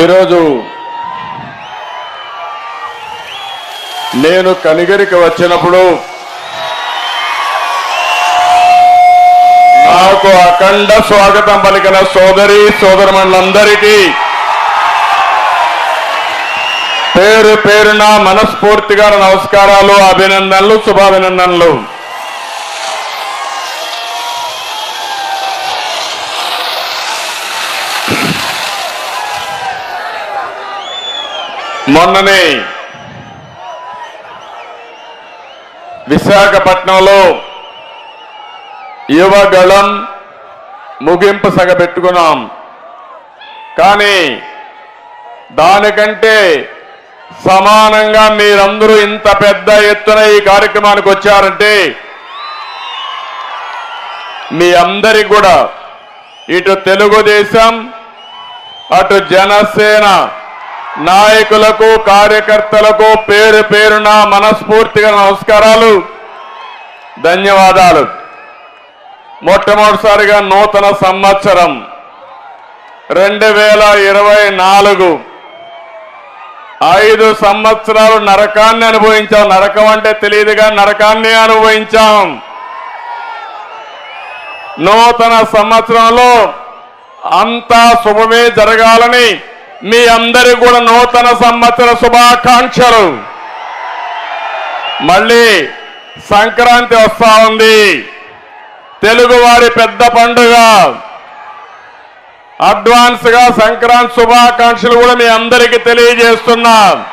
ఈరోజు నేను కనిగిరికి వచ్చినప్పుడు నాకు అఖండ స్వాగతం పలికిన సోదరి సోదరమణులందరికీ పేరు పేరున మనస్ఫూర్తిగా నమస్కారాలు అభినందనలు శుభాభినందనలు. మొన్ననే విశాఖపట్నంలో యువగళం ముగింపు సగ పెట్టుకున్నాం. కానీ దానికంటే సమానంగా మీరందరూ ఇంత పెద్ద ఎత్తున ఈ కార్యక్రమానికి వచ్చారంటే మీ అందరికి కూడా ఇటు తెలుగుదేశం అటు జనసేన నాయకులకు కార్యకర్తలకు పేరు పేరున మనస్ఫూర్తిగా నమస్కారాలు. ధన్యవాదాలు. మొట్టమొదటిసారిగా నూతన సంవత్సరం. రెండు వేల ఇరవై నాలుగు. ఐదు సంవత్సరాలు నరకాన్ని అనుభవించాం. నరకం అంటే తెలియదుగా నరకాన్ని అనుభవించాం. నూతన సంవత్సరంలో అంతా శుభమే జరగాలని మీ అందరి కూడా నూతన సంవత్సర శుభాకాంక్షలు. మళ్ళీ సంక్రాంతి వస్తా ఉంది. తెలుగువారి పెద్ద పండుగ. అడ్వాన్స్గా సంక్రాంతి శుభాకాంక్షలు కూడా మీ అందరికీ తెలియజేస్తున్నా.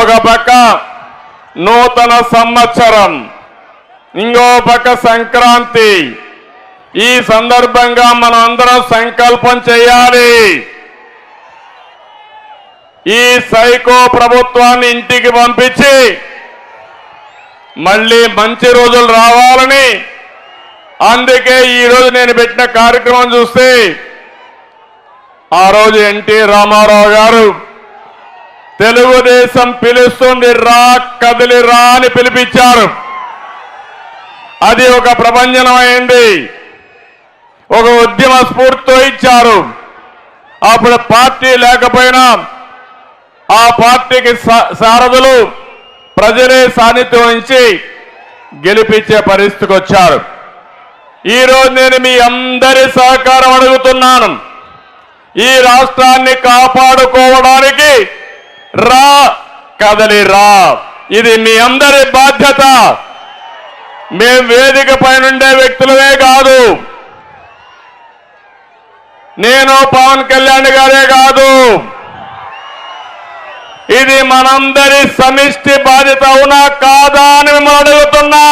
ఒక పక్క నూతన సంవత్సరం ఇంకో పక్క సంక్రాంతి. ఈ సందర్భంగా మనం అందరం సంకల్పం చేయాలి. ఈ సైకో ప్రభుత్వాన్ని ఇంటికి పంపించి మళ్ళీ మంచి రోజులు రావాలని అందుకే ఈరోజు నేను పెట్టిన కార్యక్రమం చూస్తే ఆ రోజు ఎన్టీ రామారావు గారు తెలుగుదేశం పిలుస్తుంది రా కదిలి రా అని పిలిపించారు. అది ఒక ప్రభంజనం అయింది ఒక ఉద్యమ స్ఫూర్తితో ఇచ్చారు. అప్పుడు పార్టీ లేకపోయినా ఆ పార్టీకి సారథులు ప్రజలే సాన్నిధ్యం వహించి గెలిపించే పరిస్థితికి వచ్చారు. ఈ రోజు నేను మీ అందరి సహకారం అడుగుతున్నాను. ఈ రాష్ట్రాన్ని కాపాడుకోవడానికి రా కదలి రా. ఇది మీ అందరి బాధ్యత. మేం వేదిక పైనుండే వ్యక్తులమే కాదు. నేను పవన్ కళ్యాణ్ గారే కాదు. ఇది మనందరి సమిష్టి బాధ్యత అవునా కాదా అని మిమ్మల్ని అడుగుతున్నా.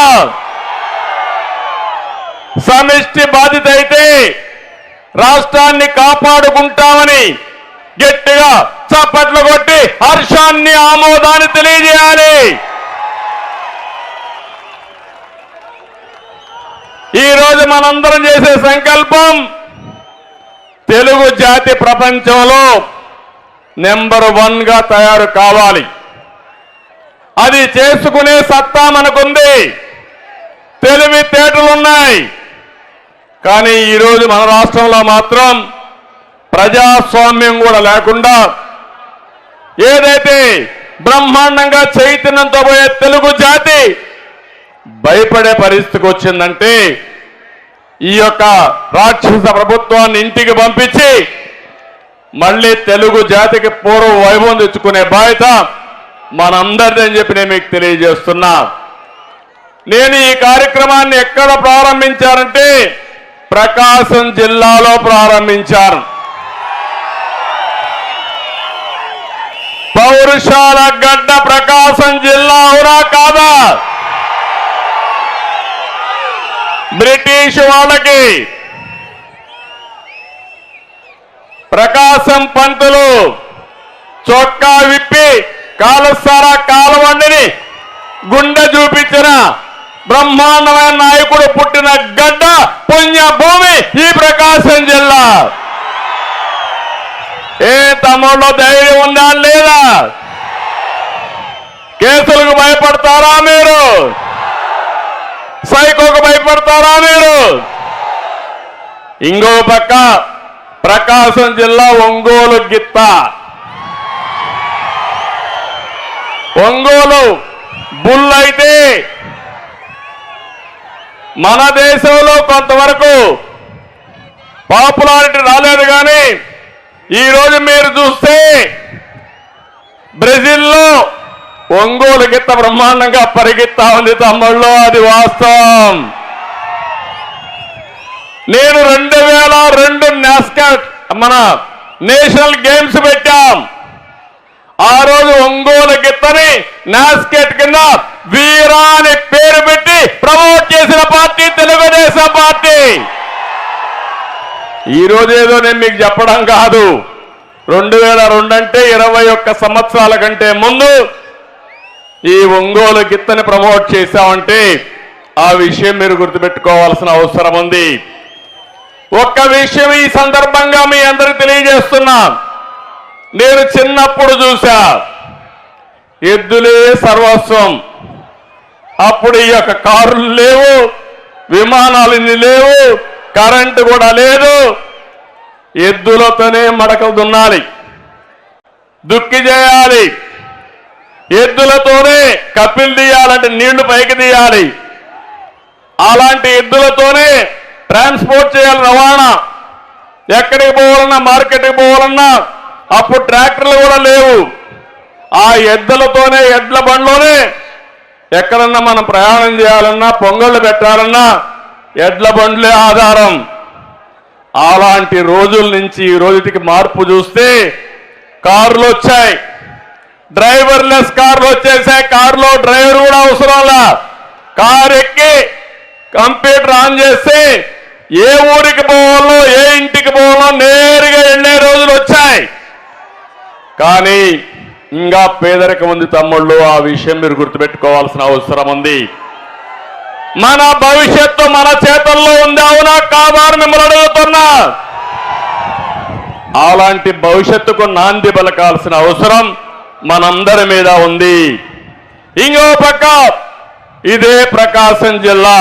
సమిష్టి బాధ్యత అయితే రాష్ట్రాన్ని కాపాడుకుంటామని గట్టిగా చప్పట్లు కొట్టి హర్షాన్ని ఆమోదాన్ని తెలియజేయాలి. ఈ రోజు మనందరం చేసే సంకల్పం తెలుగు జాతి ప్రపంచంలో నెంబర్ వన్గా తయారు కావాలి. అది చేసుకునే సత్తా మనకుంది. తెలివితేటలున్నాయి కానీ ఈరోజు మన రాష్ట్రంలో మాత్రం ప్రజాస్వామ్యం కూడా లేకుండా ఏదైతే బ్రహ్మాండంగా చైతన్యంతో పోయే తెలుగు జాతి భయపడే పరిస్థితికి వచ్చిందంటే ఈ యొక్క రాక్షస ప్రభుత్వాన్ని ఇంటికి పంపించి మళ్ళీ తెలుగు జాతికి పూర్వ వైభవం తెచ్చుకునే బాధ్యత మనందరిది అని చెప్పి నేను మీకు తెలియజేస్తున్నా. నేను ఈ కార్యక్రమాన్ని ఎక్కడ ప్రారంభించానంటే ప్రకాశం జిల్లాలో ప్రారంభించాను. పౌరుషాల గడ్డ ప్రకాశం జిల్లా అవునా కాదా? బ్రిటిష్ వాళ్ళకి ప్రకాశం పంతులు చొక్కా విప్పి కాలుస్తారా కాలవండిని గుండె చూపించిన బ్రహ్మాండమైన నాయకుడు పుట్టిన గడ్డ పుణ్య భూమి ఈ ప్రకాశం జిల్లా. ఏ తమ్ముళ్ళు ధైర్యం ఉందా లేదా? కేసులకు భయపడతారా మీరు? సైకోకు భయపడతారా మీరు? ఇంకో పక్క ప్రకాశం జిల్లా ఒంగోలు గిత్త. ఒంగోలు బుల్ అయితే మన దేశంలో కొంతవరకు పాపులారిటీ రాలేదు కానీ ఈరోజు మీరు చూస్తే బ్రెజిల్లో ఒంగోలు గిత్త బ్రహ్మాండంగా పరిగెత్తా ఉంది తమ్ముళ్ళు అది వాస్తవం. నేను రెండు వేల రెండు నాస్కాట్ మన నేషనల్ గేమ్స్ పెట్టాం. ఆ రోజు ఒంగోలు గిత్తని నాస్కెట్ కింద వీరా అని పేరు పెట్టి ప్రమోట్ చేసిన పార్టీ తెలుగుదేశం పార్టీ. ఈరోజు ఏదో నేను మీకు చెప్పడం కాదు. రెండు వేల రెండు అంటే ఇరవై ఒక్క సంవత్సరాల కంటే ముందు ఈ ఒంగోలు గిత్తని ప్రమోట్ చేశామంటే ఆ విషయం మీరు గుర్తుపెట్టుకోవాల్సిన అవసరం ఉంది. ఒక్క విషయం ఈ సందర్భంగా మీ అందరికి తెలియజేస్తున్నా. నేను చిన్నప్పుడు చూసా ఎద్దులే సర్వస్వం. అప్పుడు ఈ యొక్క కారులు లేవు విమానాలు ఇన్ని లేవు కరెంటు కూడా లేదు. ఎద్దులతోనే మడకలు దున్నాలి. దుక్కి చేయాలి. ఎద్దులతోనే కప్పిలు తీయాలంటే నీళ్ళు పైకి తీయాలి. అలాంటి ఎద్దులతోనే ట్రాన్స్పోర్ట్ చేయాలి రవాణా. ఎక్కడికి పోవాలన్నా మార్కెట్కి పోవాలన్నా అప్పుడు ట్రాక్టర్లు కూడా లేవు. ఆ ఎద్దులతోనే ఎడ్ల బండ్లోనే ఎక్కడన్నా మనం ప్రయాణం చేయాలన్నా పొంగళ్ళు పెట్టాలన్నా ఎడ్ల బండ్లే ఆధారం. అలాంటి రోజుల నుంచి ఈ రోజుకి మార్పు చూస్తే కార్లు వచ్చాయి. డ్రైవర్లెస్ కార్లు వచ్చేసాయి. కారులో డ్రైవర్ కూడా అవసరంలా కారు ఎక్కి కంప్యూటర్ ఆన్ చేస్తే ఏ ఊరికి పోవాలో ఏ ఇంటికి పోవాలో నేరుగా వెళ్ళే రోజులు వచ్చాయి. కానీ ఇంకా పేదరికం ఉంది తమ్ముళ్ళు ఆ విషయం మీరు గుర్తుపెట్టుకోవాల్సిన అవసరం ఉంది. మన భవిష్యత్తు మన చేతుల్లో ఉంది అవునా కాబారు మిమ్మల్ని అడుగుతున్నా. అలాంటి భవిష్యత్తుకు నాంది పలకాల్సిన అవసరం మనందరి మీద ఉంది. ఇంకో పక్క ఇదే ప్రకాశం జిల్లా.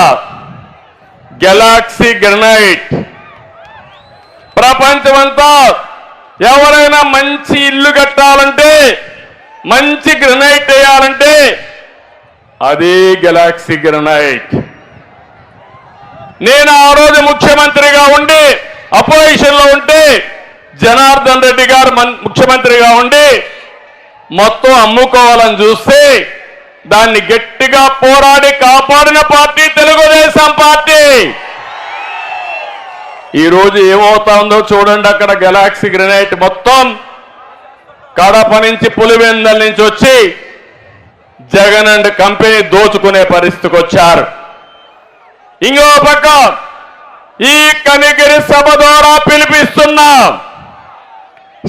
గెలాక్సీ గ్రనైట్ ప్రపంచమంతా ఎవరైనా మంచి ఇల్లు కట్టాలంటే మంచి గ్రనైట్ వేయాలంటే అదే గెలాక్సీ గ్రనైట్ నేను ఆ రోజు ముఖ్యమంత్రిగా ఉండి అపోజిషన్లో ఉంటే జనార్దన్ రెడ్డి గారు ముఖ్యమంత్రిగా ఉండి మొత్తం అమ్ముకోవాలని చూస్తే దాన్ని గట్టిగా పోరాడి కాపాడిన పార్టీ తెలుగుదేశం పార్టీ. ఈరోజు ఏమవుతుందో చూడండి అక్కడ గెలాక్సీ గ్రెనైట్ మొత్తం కడప నుంచి పులివెందల నుంచి వచ్చి జగన్ అండ్ కంపెనీ దోచుకునే పరిస్థితికి వచ్చారు. ఇంకో పక్క ఈ కనిగిరి సభ ద్వారా పిలిపిస్తున్నాం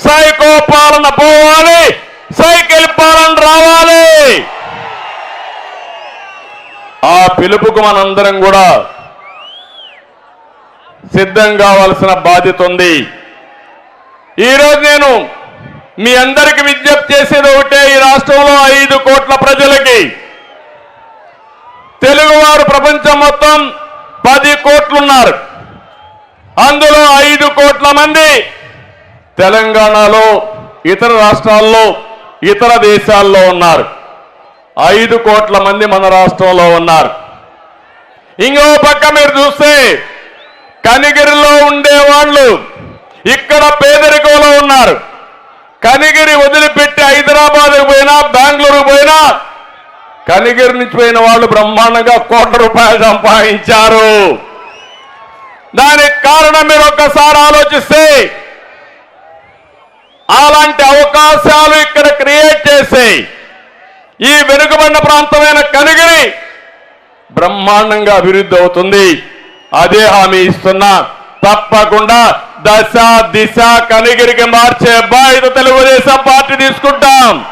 సైకో పాలన పోవాలి సైకిల్ పాలన రావాలి. ఆ పిలుపుకు మనందరం కూడా సిద్ధం కావాల్సిన బాధ్యత ఉంది. ఈరోజు నేను మీ అందరికి విజ్ఞప్తి చేసేది ఒకటే ఈ రాష్ట్రంలో ఐదు కోట్ల ప్రజలకి తెలుగువారు ప్రపంచం మొత్తం పది కోట్లున్నారు. అందులో ఐదు కోట్ల మంది తెలంగాణలో ఇతర రాష్ట్రాల్లో ఇతర దేశాల్లో ఉన్నారు. ఐదు కోట్ల మంది మన రాష్ట్రంలో ఉన్నారు. ఇంకో పక్క మీరు చూస్తే కనిగిరిలో ఉండేవాళ్ళు ఇక్కడ పేదరికంలో ఉన్నారు. కనిగిరి వదిలిపెట్టి హైదరాబాద్కి పోయినా బెంగళూరు పోయినా కనిగిరి నుంచి పోయిన వాళ్ళు బ్రహ్మాండంగా కోట్ల రూపాయలు సంపాదించారు. దానికి కారణం మీరు ఒక్కసారి ఆలోచిస్తే అలాంటి అవకాశాలు ఇక్కడ క్రియేట్ చేసాయి. ఈ వెనుకబడిన ప్రాంతమైన కనిగిరి బ్రహ్మాండంగా అభివృద్ధి అవుతుంది. అదే హామీ ఇస్తున్నా. తప్పకుండా దశ దిశ కనిగిరికి మార్చే బాధ్యత తెలుగుదేశం పార్టీ తీసుకుంటాం.